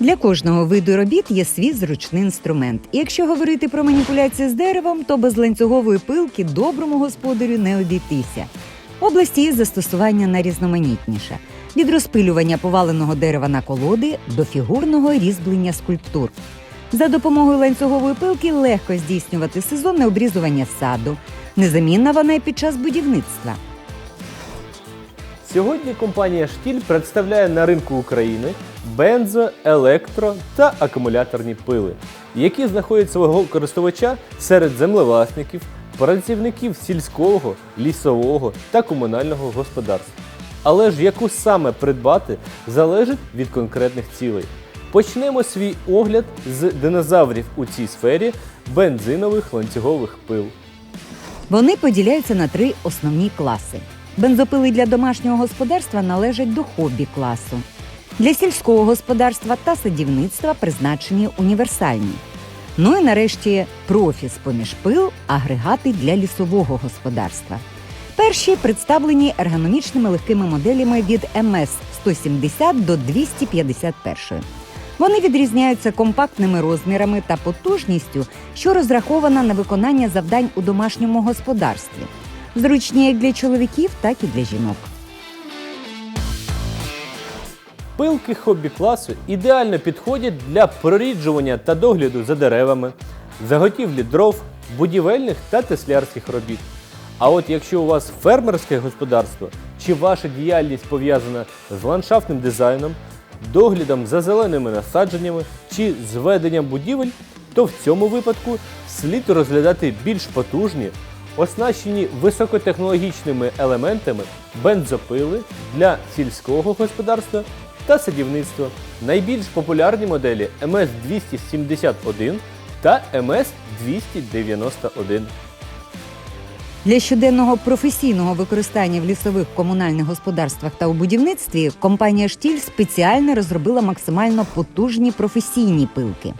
Для кожного виду робіт є свій зручний інструмент. І якщо говорити про маніпуляції з деревом, то без ланцюгової пилки доброму господарю не обійтися. Область її застосування найрізноманітніша від розпилювання поваленого дерева на колоди до фігурного різьблення скульптур. За допомогою ланцюгової пилки легко здійснювати сезонне обрізування саду. Незамінна вона й під час будівництва. Сьогодні компанія Штіль представляє на ринку України бензо, електро та акумуляторні пили, які знаходять свого користувача серед землевласників, працівників сільського, лісового та комунального господарства. Але ж яку саме придбати залежить від конкретних цілей. Почнемо свій огляд з динозаврів у цій сфері бензинових ланцюгових пил. Вони поділяються на три основні класи. Бензопили для домашнього господарства належать до хобі класу. Для сільського господарства та садівництва призначені універсальні. Ну і нарешті профі з-поміж пил агрегати для лісового господарства. Перші представлені ергономічними легкими моделями від МС 170 до 251. Вони відрізняються компактними розмірами та потужністю, що розрахована на виконання завдань у домашньому господарстві. Зручні як для чоловіків, так і для жінок. Пилки хобі класу ідеально підходять для проріджування та догляду за деревами, заготівлі дров, будівельних та теслярських робіт. А от якщо у вас фермерське господарство чи ваша діяльність пов'язана з ландшафтним дизайном, доглядом за зеленими насадженнями чи зведенням будівель, то в цьому випадку слід розглядати більш потужні, оснащені високотехнологічними елементами бензопили для сільського господарства та садівництва. Найбільш популярні моделі МС-271 та МС-291. Для щоденного професійного використання в лісових комунальних господарствах та у будівництві компанія Штіль спеціально розробила максимально потужні професійні пилки.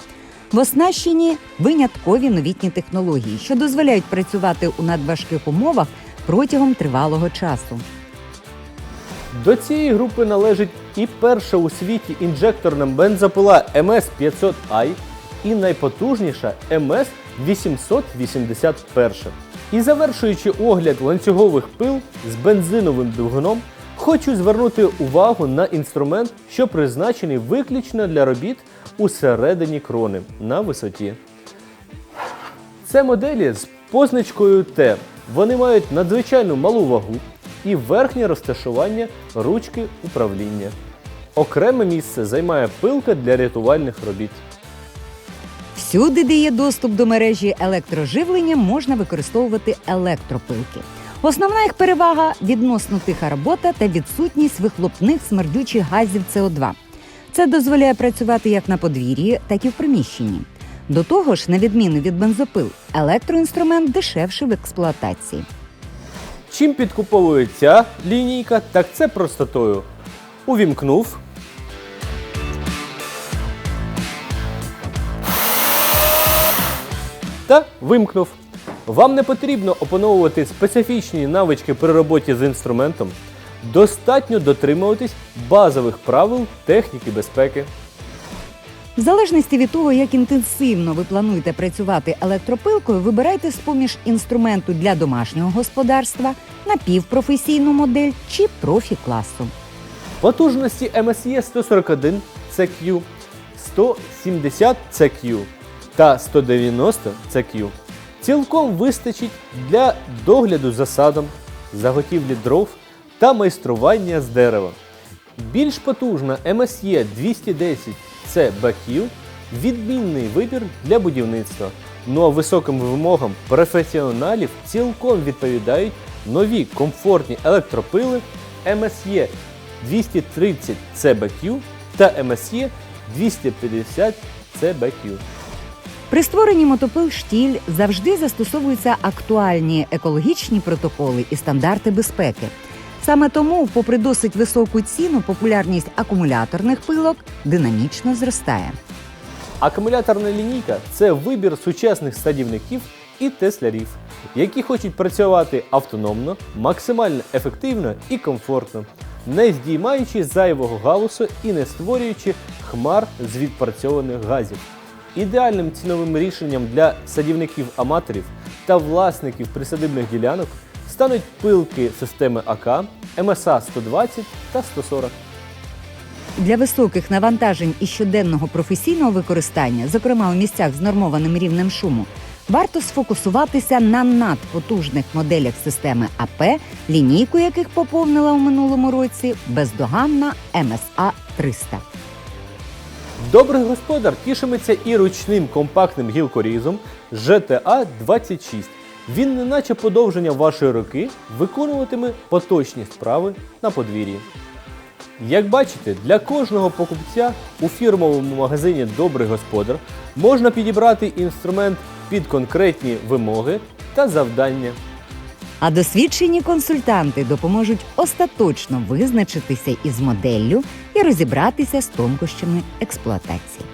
В оснащенні виняткові новітні технології, що дозволяють працювати у надважких умовах протягом тривалого часу. До цієї групи належить і перша у світі інжекторна бензопила MS500i і найпотужніша MS881. І завершуючи огляд ланцюгових пил з бензиновим двигуном, хочу звернути увагу на інструмент, що призначений виключно для робіт усередині крони на висоті. Це моделі з позначкою Т. Вони мають надзвичайно малу вагу і верхнє розташування ручки управління. Окреме місце займає пилка для рятувальних робіт. Всюди, де є доступ до мережі електроживлення, можна використовувати електропилки. Основна їх перевага відносно тиха робота та відсутність вихлопних смердючих газів СО2. Це дозволяє працювати як на подвір'ї, так і в приміщенні. До того ж, на відміну від бензопил, електроінструмент дешевший в експлуатації. Чим підкуповує ця лінійка, так це простотою. Увімкнув. Та вимкнув. Вам не потрібно опановувати специфічні навички при роботі з інструментом. Достатньо дотримуватись базових правил техніки безпеки. В залежності від того, як інтенсивно ви плануєте працювати електропилкою, вибирайте з-поміж інструменту для домашнього господарства, напівпрофесійну модель чи профі-класу. Потужності MSE 141 CQ, 170 CQ та 190 CQ цілком вистачить для догляду за садом, заготівлі дров та майстрування з дерева. Більш потужна MSE 210 CBQ – відмінний вибір для будівництва. Ну а високим вимогам професіоналів цілком відповідають нові комфортні електропили MSE 230 CBQ та MSE 250 CBQ. При створенні мотопил штіль завжди застосовуються актуальні екологічні протоколи і стандарти безпеки. Саме тому, попри досить високу ціну, популярність акумуляторних пилок динамічно зростає. Акумуляторна лінійка це вибір сучасних садівників і теслярів, які хочуть працювати автономно, максимально ефективно і комфортно, не здіймаючи зайвого галусу і не створюючи хмар з відпрацьованих газів. Ідеальним ціновим рішенням для садівників-аматорів та власників присадибних ділянок стануть пилки системи АК, МСА 120 та 140. Для високих навантажень і щоденного професійного використання, зокрема у місцях з нормованим рівнем шуму, варто сфокусуватися на надпотужних моделях системи АП, лінійку яких поповнила у минулому році бездоганна МСА 300. Добрий господар тішиметься і ручним компактним гілкорізом GTA 26. Він, неначе подовження вашої руки, виконуватиме поточні справи на подвір'ї. Як бачите, для кожного покупця у фірмовому магазині Добрий господар можна підібрати інструмент під конкретні вимоги та завдання. А досвідчені консультанти допоможуть остаточно визначитися із моделлю і розібратися з тонкощами експлуатації.